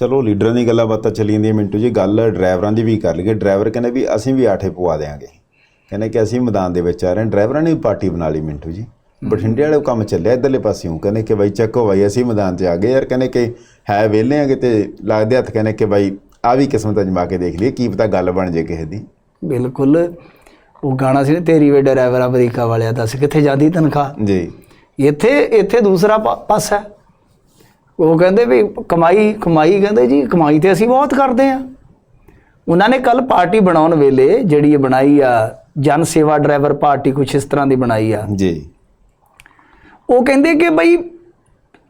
ਚਲੋ ਲੀਡਰਾਂ ਦੀ ਗੱਲਾਂ ਬਾਤਾਂ ਚੱਲੀ ਜਾਂਦੀਆਂ ਮਿੰਟੂ ਜੀ ਗੱਲ ਡਰਾਈਵਰਾਂ ਦੀ ਵੀ ਕਰ ਲਈਏ। ਡਰਾਈਵਰ ਕਹਿੰਦੇ ਵੀ ਅਸੀਂ ਵੀ ਆਠੇ ਪਵਾ ਦੇਾਂਗੇ ਕਹਿੰਦੇ ਕਿ ਅਸੀਂ ਮੈਦਾਨ ਦੇ ਵਿੱਚ ਆ ਰਹੇ ਹਾਂ। ਡਰਾਈਵਰਾਂ ਨੇ ਵੀ ਪਾਰਟੀ ਬਣਾ ਲਈ ਮਿੰਟੂ ਜੀ। ਬਠਿੰਡੇ ਵਾਲੇ ਕੰਮ ਚੱਲਿਆ ਇਧਰਲੇ ਪਾਸਿਓਂ। ਕਹਿੰਦੇ ਕਿ ਬਾਈ ਚੱਕੋ ਬਾਈ ਅਸੀਂ ਮੈਦਾਨ 'ਚ ਆ ਗਏ ਯਾਰ। ਕਹਿੰਦੇ ਕਿ ਹੈ ਵਿਹਲੇ ਆਂਗੇ ਤੇ ਲੱਗਦੇ ਹੱਥ ਕਹਿੰਦੇ ਕਿ ਬਾਈ ਆ ਵੀ ਕਿਸਮਤ ਅਜਮਾ ਕੇ ਦੇਖ ਲਈਏ ਕੀ ਪਤਾ ਗੱਲ ਬਣ ਜੇ ਕਿਸੇ ਦੀ। ਬਿਲਕੁਲ। ਉਹ ਗਾਣਾ ਸੀ ਨਾ ਤੇਰੀ ਵੇ ਡਰਾਈਵਰ ਅਮਰੀਕਾ ਵਾਲਿਆ ਦੱਸ ਕਿੱਥੇ ਜਾਂਦੀ ਤਨਖਾਹ? ਜੀ। ਇੱਥੇ ਇੱਥੇ ਦੂਸਰਾ ਪਾਸਾ। ਹੈ। ਉਹ ਕਹਿੰਦੇ ਵੀ ਕਮਾਈ ਕਮਾਈ ਕਹਿੰਦੇ ਜੀ ਕਮਾਈ ਤੇ ਅਸੀਂ ਬਹੁਤ ਕਰਦੇ ਆ ਉਹਨਾਂ ਨੇ ਕੱਲ ਪਾਰਟੀ ਬਣਾਉਣ ਵੇਲੇ ਜਿਹੜੀ ਇਹ ਬਣਾਈ ਆ ਜਨ ਸੇਵਾ ਡਰਾਈਵਰ ਪਾਰਟੀ ਕੁਛ ਇਸ ਤਰ੍ਹਾਂ ਦੀ ਬਣਾਈ ਆ। ਜੀ। ਉਹ ਕਹਿੰਦੇ ਕਿ ਬਈ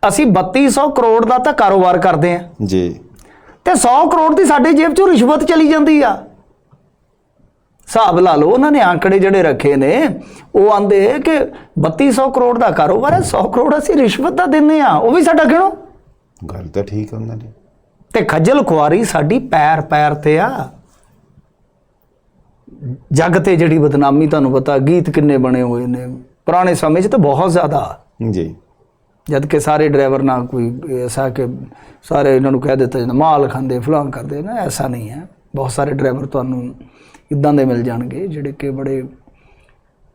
ਅਸੀਂ 3200 ਕਰੋੜ ਦਾ ਤਾਂ ਕਾਰੋਬਾਰ ਕਰਦੇ ਆ ਜੀ। ਤੇ 100 ਕਰੋੜ ਦੀ ਸਾਡੇ ਜੇਬ ਚੋਂ ਰਿਸ਼ਵਤ ਚਲੀ ਜਾਂਦੀ ਆ। ਹਿਸਾਬ ਲਾ ਲਓ ਉਹਨਾਂ ਨੇ ਆંકੜੇ ਜਿਹੜੇ ਰੱਖੇ ਨੇ ਉਹ ਆਂਦੇ ਕਿ 3200 ਕਰੋੜ ਦਾ ਕਾਰੋਬਾਰ ਹੈ 100 ਕਰੋੜ ਅਸੀਂ ਰਿਸ਼ਵਤ ਦਾ ਦਿੰਨੇ ਆ ਉਹ ਵੀ ਸਾਡਾ ਗਿਣੋ ਗੱਲ ਤਾਂ ਠੀਕ ਹੈ ਉਹਨਾਂ ਦੀ। ਤੇ ਖੱਜਲ ਖੁਆਰੀ ਸਾਡੀ ਪੈਰ ਪੈਰ ਤੇ ਆ। ਜੱਗ ਤੇ ਜਿਹੜੀ ਬਦਨਾਮੀ ਤੁਹਾਨੂੰ ਪਤਾ ਗੀਤ ਕਿੰਨੇ ਬਣੇ ਹੋਏ ਨੇ। ਪੁਰਾਣੇ ਸਮੇਂ 'ਚ ਤਾਂ ਬਹੁਤ ਜ਼ਿਆਦਾ। ਜੀ। ਜਦ ਕਿ ਸਾਰੇ ਡਰਾਈਵਰ ਨਾ ਕੋਈ ਐਸਾ ਕਿ ਸਾਰੇ ਇਹਨਾਂ ਨੂੰ ਕਹਿ ਦਿੱਤਾ ਜਾਂਦਾ ਮਾਲ ਖਾਂਦੇ ਫਲਾਨ ਕਰਦੇ ਨਾ ਐਸਾ ਨਹੀਂ ਹੈ। ਬਹੁਤ ਸਾਰੇ ਡਰਾਈਵਰ ਤੁਹਾਨੂੰ ਇਦਾਂ ਦੇ ਮਿਲ ਜਾਣਗੇ ਜਿਹੜੇ ਕਿ ਬੜੇ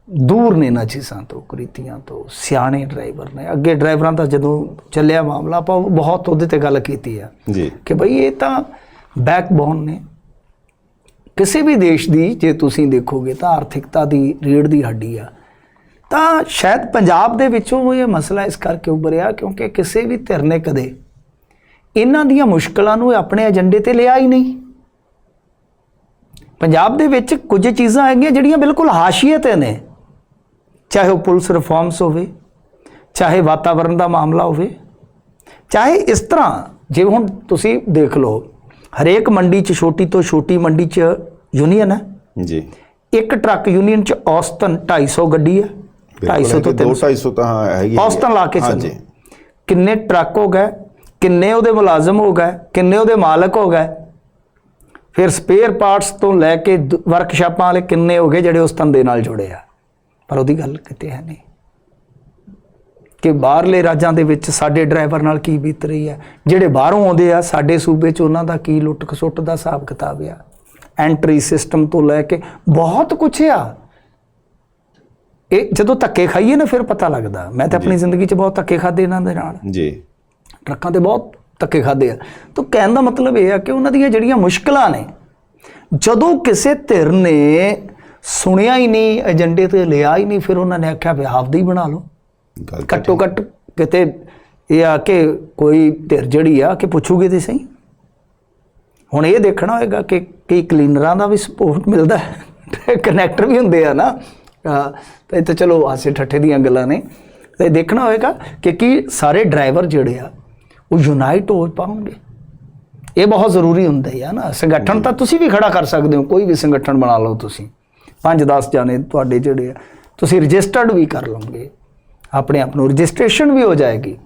ਦੂਰ ਨੇ ਇਹਨਾਂ ਚੀਜ਼ਾਂ ਤੋਂ ਕੁਰੀਤੀਆਂ ਤੋਂ ਸਿਆਣੇ ਡਰਾਈਵਰ ਨੇ। ਅੱਗੇ ਡਰਾਈਵਰਾਂ ਦਾ ਜਦੋਂ ਚੱਲਿਆ ਮਾਮਲਾ ਆਪਾਂ ਬਹੁਤ ਉਹਦੇ ਤੇ ਗੱਲ ਕੀਤੀ ਆ ਜੀ। ਕਿ ਭਈ ਇਹ ਤਾਂ ਬੈਕਬੋਨ ਨੇ। ਕਿਸੇ ਵੀ ਦੇਸ਼ ਦੀ ਜੇ ਤੁਸੀਂ ਦੇਖੋਗੇ ਤਾਂ ਆਰਥਿਕਤਾ ਦੀ ਰੀੜ ਦੀ ਹੱਡੀ ਆ। ਤਾਂ ਸ਼ਾਇਦ ਪੰਜਾਬ ਦੇ ਵਿੱਚੋਂ ਇਹ ਮਸਲਾ ਇਸ ਕਰਕੇ ਉੱਭਰਿਆ ਕਿਉਂਕਿ ਕਿਸੇ ਵੀ ਧਿਰ ਨੇ ਕਦੇ ਇਹਨਾਂ ਦੀਆਂ ਮੁਸ਼ਕਲਾਂ ਨੂੰ ਆਪਣੇ ਏਜੰਡੇ ਤੇ ਲਿਆ ਹੀ ਨਹੀਂ। ਪੰਜਾਬ ਦੇ ਵਿੱਚ ਕੁਝ ਚੀਜ਼ਾਂ ਹੈਗੀਆਂ ਜਿਹੜੀਆਂ ਬਿਲਕੁਲ ਹਾਸ਼ੀਏ ਤੇ ਨੇ। ਚਾਹੇ ਉਹ ਪੁਲਿਸ ਰਿਫਾਰਮਸ ਹੋਵੇ ਚਾਹੇ ਵਾਤਾਵਰਣ ਦਾ ਮਾਮਲਾ ਹੋਵੇ ਚਾਹੇ ਇਸ ਤਰ੍ਹਾਂ ਜਿਵੇਂ ਹੁਣ ਤੁਸੀਂ ਦੇਖ ਲਓ ਹਰੇਕ ਮੰਡੀ 'ਚ ਛੋਟੀ ਤੋਂ ਛੋਟੀ ਮੰਡੀ 'ਚ ਯੂਨੀਅਨ ਹੈ। ਜੀ। ਇੱਕ ਟਰੱਕ ਯੂਨੀਅਨ 'ਚ ਔਸਤਨ 250 ਗੱਡੀ ਹੈ 250 ਤੋਂ 300 250 ਤਾਂ ਹਾਂ। ਹੈਗੀ ਔਸਤਨ ਲਾ ਕੇ ਚੱਲੋ। ਕਿੰਨੇ ਟਰੱਕ ਹੋ ਗਏ ਕਿੰਨੇ ਉਹਦੇ ਮੁਲਾਜ਼ਮ ਹੋ ਗਏ ਕਿੰਨੇ ਉਹਦੇ ਮਾਲਕ ਹੋ ਗਏ। ਫਿਰ ਸਪੇਅਰ ਪਾਰਟਸ ਤੋਂ ਲੈ ਕੇ ਵਰਕਸ਼ਾਪਾਂ ਵਾਲੇ ਕਿੰਨੇ ਹੋ ਗਏ ਜਿਹੜੇ ਉਸ ਧੰਦੇ ਨਾਲ ਜੁੜੇ ਆ। ਪਰ ਉਹਦੀ ਗੱਲ ਕਿਤੇ ਹੈ ਨਹੀਂ। ਕਿ ਬਾਹਰਲੇ ਰਾਜਾਂ ਦੇ ਵਿੱਚ ਸਾਡੇ ਡਰਾਈਵਰ ਨਾਲ ਕੀ ਬੀਤ ਰਹੀ ਹੈ? ਜਿਹੜੇ ਬਾਹਰੋਂ ਆਉਂਦੇ ਆ ਸਾਡੇ ਸੂਬੇ 'ਚ ਉਹਨਾਂ ਦਾ ਕੀ ਲੁੱਟ ਖਸੁੱਟ ਦਾ ਹਿਸਾਬ ਕਿਤਾਬ ਆ? ਐਂਟਰੀ ਸਿਸਟਮ ਤੋਂ ਲੈ ਕੇ ਬਹੁਤ ਕੁਛ ਆ। ਇਹ ਜਦੋਂ ਧੱਕੇ ਖਾਈਏ ਨਾ ਫਿਰ ਪਤਾ ਲੱਗਦਾ। ਮੈਂ ਤਾਂ ਆਪਣੀ ਜ਼ਿੰਦਗੀ 'ਚ ਬਹੁਤ ਧੱਕੇ ਖਾਦੇ ਇਹਨਾਂ ਦੇ ਨਾਲ। ਜੀ। ਟਰੱਕਾਂ ਤੇ ਬਹੁਤ ਧੱਕੇ ਖਾਦੇ ਆ। ਤਾਂ ਕਹਿਣ ਦਾ ਮਤਲਬ ਇਹ ਆ ਕਿ ਉਹਨਾਂ ਦੀਆਂ ਜਿਹੜੀਆਂ ਮੁਸ਼ਕਲਾਂ ਨੇ ਜਦੋਂ ਕਿਸੇ ਧਿਰ ਨੇ ਸੁਣਿਆ ਹੀ ਨਹੀਂ ਏਜੰਡੇ ਤੇ ਲਿਆ ਹੀ ਨਹੀਂ ਫਿਰ ਉਹਨਾਂ ਨੇ ਆਖਿਆ ਵੀ ਆਪਦਾ ਹੀ ਬਣਾ ਲਓ। ਘੱਟੋ ਘੱਟ ਕਿਤੇ ਇਹ ਆ ਕਿ ਕੋਈ ਧਿਰ ਜਿਹੜੀ ਆ ਕਿ ਪੁੱਛੂਗੇ ਤੇ ਸਹੀ। ਹੁਣ ਇਹ ਦੇਖਣਾ ਹੋਏਗਾ ਕਿ ਕਈ ਕਲੀਨਰਾਂ ਦਾ ਵੀ ਸਪੋਰਟ ਮਿਲਦਾ ਹੈ। ਕਨੈਕਟਰ ਵੀ ਹੁੰਦੇ ਆ ਨਾ। ਤੇ ਇਹ ਤਾਂ ਚਲੋ ਹਾਸੇ ਠੱਠੇ ਦੀਆਂ ਗੱਲਾਂ ਨੇ। ਤੇ ਦੇਖਣਾ ਹੋਏਗਾ ਕਿ ਕੀ ਸਾਰੇ ਡਰਾਈਵਰ ਜਿਹੜੇ ਆ ਉਹ ਯੂਨਾਈਟ ਹੋ ਪਾਉਣਗੇ। ਇਹ ਬਹੁਤ ਜ਼ਰੂਰੀ ਹੁੰਦਾ ਹੈ ਨਾ। ਸੰਗਠਨ ਤਾਂ ਤੁਸੀਂ ਵੀ ਖੜਾ ਕਰ ਸਕਦੇ ਹੋ ਕੋਈ ਵੀ ਸੰਗਠਨ ਬਣਾ ਲਓ ਤੁਸੀਂ। 5-10 ਜਾਣੇ ਤੁਹਾਡੇ ਜਿਹੜੇ ਆ ਤੁਸੀਂ ਰਜਿਸਟਰਡ ਵੀ ਕਰ ਲਓਗੇ। ਆਪਣੇ ਆਪ ਨੂੰ ਰਜਿਸਟ੍ਰੇਸ਼ਨ ਵੀ ਹੋ ਜਾਏਗੀ।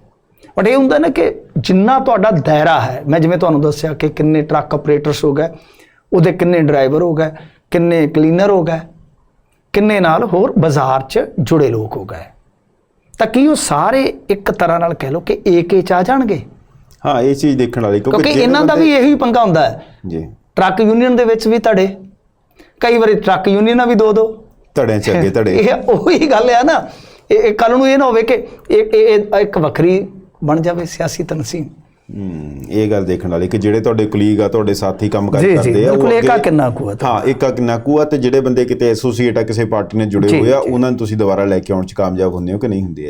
ਬਟ ਇਹ ਹੁੰਦਾ ਨਾ ਕਿ ਜਿੰਨਾ ਤੁਹਾਡਾ ਦਾਇਰਾ ਹੈ ਮੈਂ ਜਿਵੇਂ ਤੁਹਾਨੂੰ ਦੱਸਿਆ ਕਿ ਕਿੰਨੇ ਟਰੱਕ ਆਪਰੇਟਰਸ ਹੋ ਗਏ ਉਹਦੇ ਕਿੰਨੇ ਡਰਾਈਵਰ ਹੋ ਗਏ ਕਿੰਨੇ ਕਲੀਨਰ ਹੋ ਗਏ ਕਿੰਨੇ ਨਾਲ ਹੋਰ ਬਾਜ਼ਾਰ 'ਚ ਜੁੜੇ ਲੋਕ ਹੋ ਗਏ। ਤਾਂ ਕੀ ਉਹ ਸਾਰੇ ਇੱਕ ਤਰ੍ਹਾਂ ਨਾਲ ਕਹਿ ਲਓ ਕਿ ਏਕੇ ਚ ਆ ਜਾਣਗੇ? ਹਾਂ ਇਹ ਚੀਜ਼ ਦੇਖਣ ਵਾਲੀ ਕਿਉਂਕਿ ਇਹਨਾਂ ਦਾ ਵੀ ਇਹੀ ਪੰਗਾ ਹੁੰਦਾ ਹੈ। ਜੀ। ਟਰੱਕ ਯੂਨੀਅਨ ਦੇ ਵਿੱਚ ਵੀ ਧੜੇ। ਕਈ ਵਾਰੀ ਟਰੱਕ ਯੂਨੀਅਨਾਂ ਵੀ ਦੋ ਦੋ ਧੜੇ ਚ ਅੱਗੇ ਧੜੇ। ਇਹ ਉਹੀ ਗੱਲ ਹੈ ਨਾ। ਇਹ ਕੱਲ ਨੂੰ ਇਹ ਨਾ ਹੋਵੇ ਕਿ ਇਹ ਇੱਕ ਵੱਖਰੀ ਬਣ ਜਾਵੇ ਸਿਆਸੀ ਤਨਸੀਮ ਹੂੰ ਇਹ ਗੱਲ ਦੇਖਣ ਵਾਲੀ ਕਿ ਜਿਹੜੇ ਤੁਹਾਡੇ ਕੁਲੀਗ ਆ ਤੁਹਾਡੇ ਸਾਥੀ ਕੰਮ ਕਰਦੇ ਆ ਬਿਲਕੁਲ ਅੱਗੇ- ਏਕਾ ਕਿੰਨਾ ਕੁ ਆ। ਹਾਂ ਏਕਾ ਕਿੰਨਾ ਕੁ ਆ ਤੇ ਜਿਹੜੇ ਬੰਦੇ ਕਿਤੇ ਐਸੋਸੀਏਟ ਆ ਕਿਸੇ ਪਾਰਟੀ ਨਾਲ ਜੁੜੇ ਹੋਏ ਆ। ਉਹਨਾਂ ਨੂੰ ਤੁਸੀਂ ਦੁਬਾਰਾ ਲੈ ਕੇ ਆਉਣ ਚ ਕਾਮਯਾਬ ਹੁੰਦੇ ਹੋ ਕਿ ਨਹੀਂ ਹੁੰਦੇ ਆ?